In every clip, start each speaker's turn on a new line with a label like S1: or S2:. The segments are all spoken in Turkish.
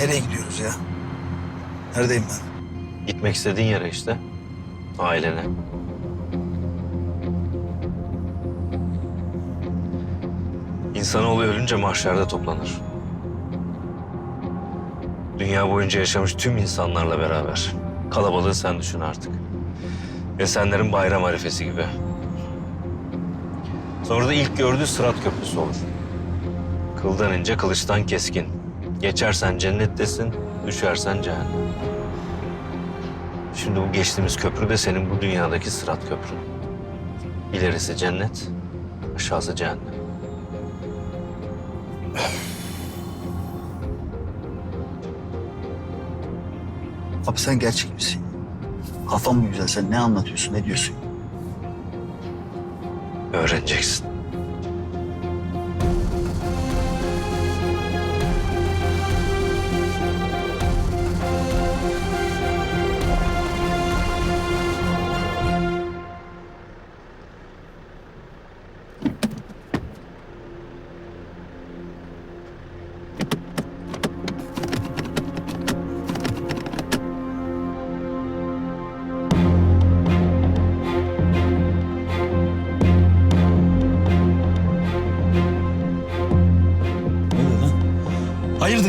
S1: Nereye gidiyoruz ya? Neredeyim ben?
S2: Gitmek istediğin yere işte. Ailene. İnsanoğlu ölünce mahşerde toplanır. Dünya boyunca yaşamış tüm insanlarla beraber. Kalabalığı sen düşün artık. Esenlerin bayram arifesi gibi. Sonra da ilk gördüğü Sırat Köprüsü olur. Kıldan ince, kılıçtan keskin. Geçersen cennettesin, düşersen cehennem. Şimdi bu geçtiğimiz köprü de senin bu dünyadaki Sırat Köprün. İlerisi cennet, aşağısı cehennem.
S1: Abi sen gerçek misin? Kafan mı güzel? Sen ne anlatıyorsun? Ne diyorsun?
S2: Öğreneceksin.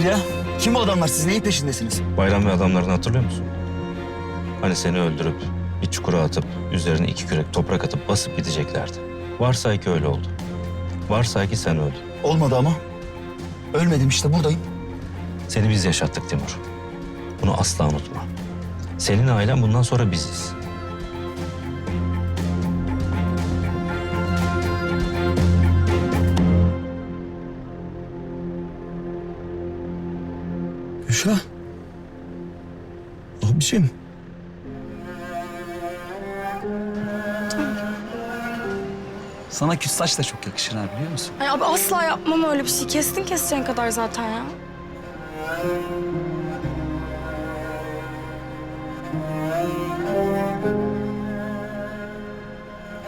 S1: Hayırdır ya? Kim bu adamlar? Siz neyin peşindesiniz?
S2: Bayram ve adamlarını hatırlıyor musun? Hani seni öldürüp bir çukura atıp üzerine iki kürek toprak atıp basıp gideceklerdi. Varsay ki öyle oldu. Varsay ki sen öldün.
S1: Olmadı ama. Ölmedim işte buradayım.
S2: Seni biz yaşattık Timur. Bunu asla unutma. Senin ailen bundan sonra biziz.
S1: Gülşah. Abiciğim. Sana küs saç da çok yakışır ha biliyor musun?
S3: Ay abi asla yapmam öyle bir şey. Kestin keseceğin kadar zaten ya.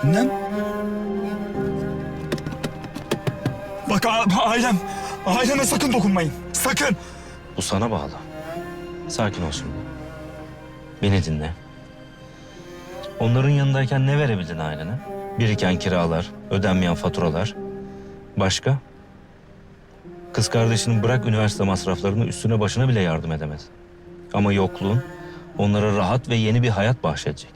S1: Annem. Bak a- ailem. Aileme sakın dokunmayın. Sakın.
S2: Bu sana bağlı. Sakin ol şimdi. Beni dinle. Onların yanındayken ne verebildin ailene? Biriken kiralar, ödenmeyen faturalar. Başka? Kız kardeşinin bırak üniversite masraflarını üstüne başına bile yardım edemedi. Ama yokluğun onlara rahat ve yeni bir hayat bahşedecek.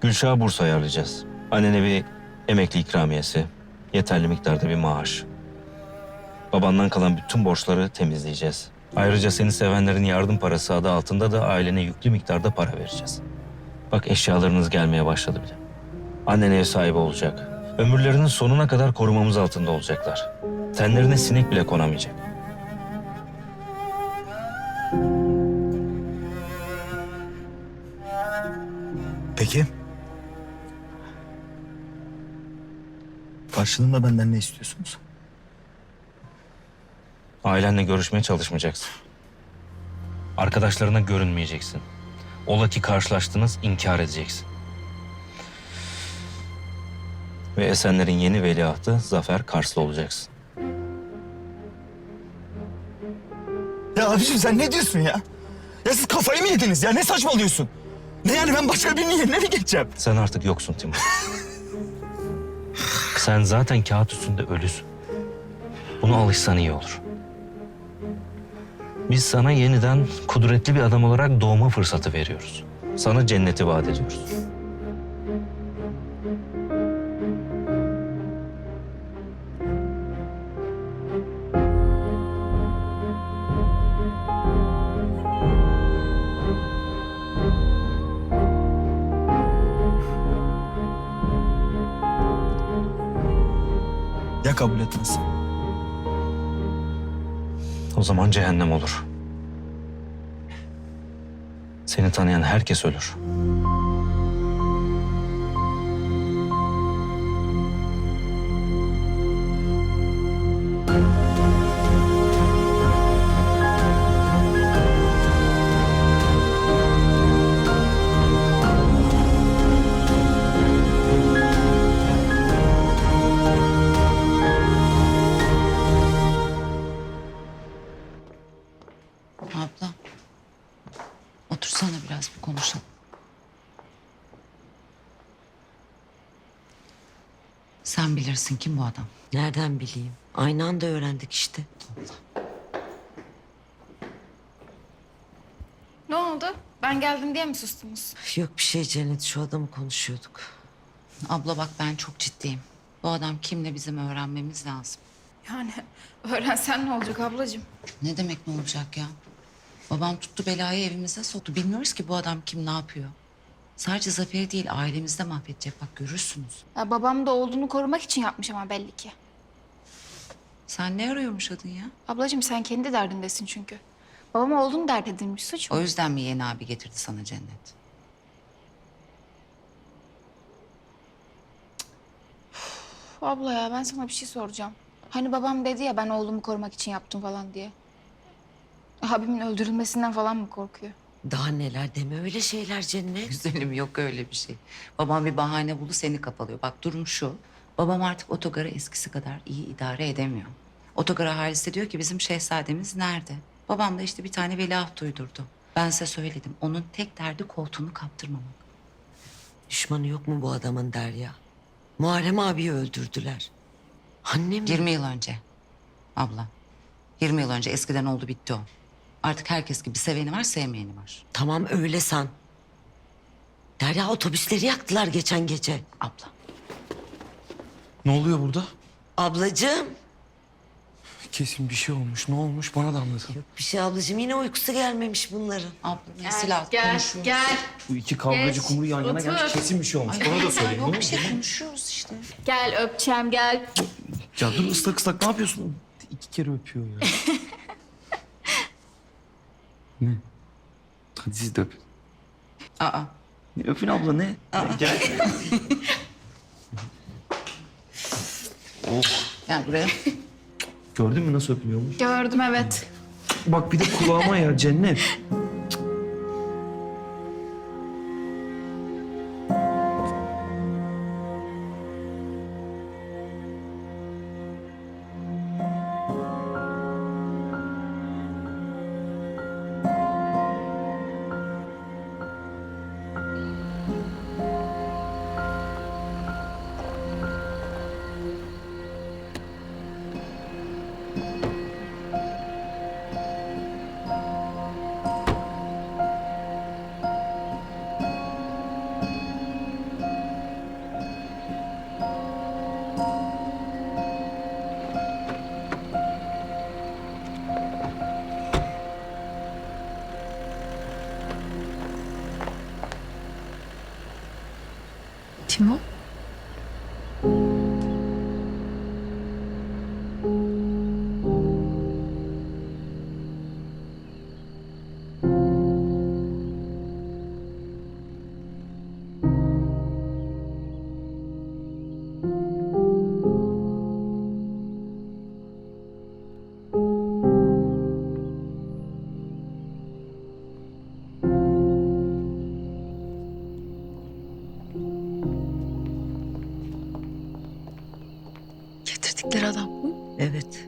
S2: Gülşah'a burs ayarlayacağız. Annene bir emekli ikramiyesi, yeterli miktarda bir maaş. Babandan kalan bütün borçları temizleyeceğiz. Ayrıca seni sevenlerin yardım parası adı altında da ailene yüklü miktarda para vereceğiz. Bak eşyalarınız gelmeye başladı bile. Annen ev sahibi olacak. Ömürlerinin sonuna kadar korumamız altında olacaklar. Tenlerine sinek bile konamayacak.
S1: Peki. Karşılığında benden ne istiyorsunuz?
S2: Ailenle görüşmeye çalışmayacaksın. Arkadaşlarına görünmeyeceksin. Ola ki karşılaştınız inkar edeceksin. Ve Esenler'in yeni veliahtı Zafer Karslı olacaksın.
S1: Ya abiciğim sen ne diyorsun ya? Ya siz kafayı mı yediniz ya? Ne saçmalıyorsun? Ne yani ben başka birinin yerine mi geçeceğim?
S2: Sen artık yoksun Timur. Sen zaten kağıt üstünde ölüsün. Buna alışsan iyi olur. Biz sana yeniden kudretli bir adam olarak doğma fırsatı veriyoruz. Sana cenneti vaat ediyoruz.
S1: Ya kabul etmez?
S2: O zaman cehennem olur. Seni tanıyan herkes ölür.
S4: Sen bilirsin kim bu adam.
S5: Nereden bileyim? Aynı anda öğrendik işte.
S3: Ne oldu? Ben geldim diye mi sustunuz?
S5: Yok bir şey Cennet şu adamı konuşuyorduk.
S4: Abla bak ben çok ciddiyim. Bu adam kimle bizim öğrenmemiz lazım.
S3: Yani öğrensen ne olacak ablacığım?
S4: Ne demek ne olacak ya? Babam tuttu belayı evimize soktu. Bilmiyoruz ki bu adam kim ne yapıyor. Sadece Zafer'i değil ailemizi de mahvedecek bak görürsünüz.
S3: Ya babam da oğlunu korumak için yapmış ama belli ki.
S4: Sen ne arıyormuş adın ya?
S3: Ablacığım sen kendi derdindesin çünkü. Babam oğlunu dert edilmiş suç mu?
S4: O yüzden mi yeni abi getirdi sana cennet?
S3: Abla ya ben sana bir şey soracağım. Hani babam dedi ya ben oğlumu korumak için yaptım falan diye. Abimin öldürülmesinden falan mı korkuyor?
S5: Daha neler deme öyle şeyler Cennet.
S4: Güzelim yok öyle bir şey. Babam bir bahane buldu seni kapalıyor. Bak durum şu. Babam artık otogarı eskisi kadar iyi idare edemiyor. Otogar ahalisi de diyor ki bizim şehzademiz nerede? Babam da işte bir tane veliaht uydurdu. Ben size söyledim. Onun tek derdi koltuğunu kaptırmamak.
S5: Düşmanı yok mu bu adamın Derya? Muharrem abiyi öldürdüler. Annem
S4: 20 yıl önce. Abla. 20 yıl önce eskiden oldu bitti o. Artık herkes gibi seveni var sevmeyeni var.
S5: Tamam öyle san. Derya otobüsleri yaktılar geçen gece.
S4: Abla.
S1: Ne oluyor burada?
S5: Ablacığım.
S1: Kesin bir şey olmuş. Ne olmuş bana da anlatın.
S5: Bir şey ablacığım yine uykusu gelmemiş bunların.
S4: Abla mesela konuşuyoruz.
S3: gel.
S1: Bu iki kavgacı
S3: Geç,
S1: kumru yan yana
S3: otur.
S1: gelmiş. Kesin bir şey olmuş. Bana da söyleyin.
S4: Yok
S1: ne
S4: bir şey konuşuyoruz işte.
S3: Gel öpeceğim gel.
S1: Ya dur ıslak ıslak ne yapıyorsun? İki kere öpüyor ya. ne? Hadi siz de öpün.
S4: Aa.
S1: Ne, Öpün abla ne? Gel. oh.
S4: Gel buraya.
S1: Gördün mü nasıl öpülüyormuş?
S3: Gördüm evet.
S1: Bak bir de kulağıma ya cennet. adam. Hı? Evet.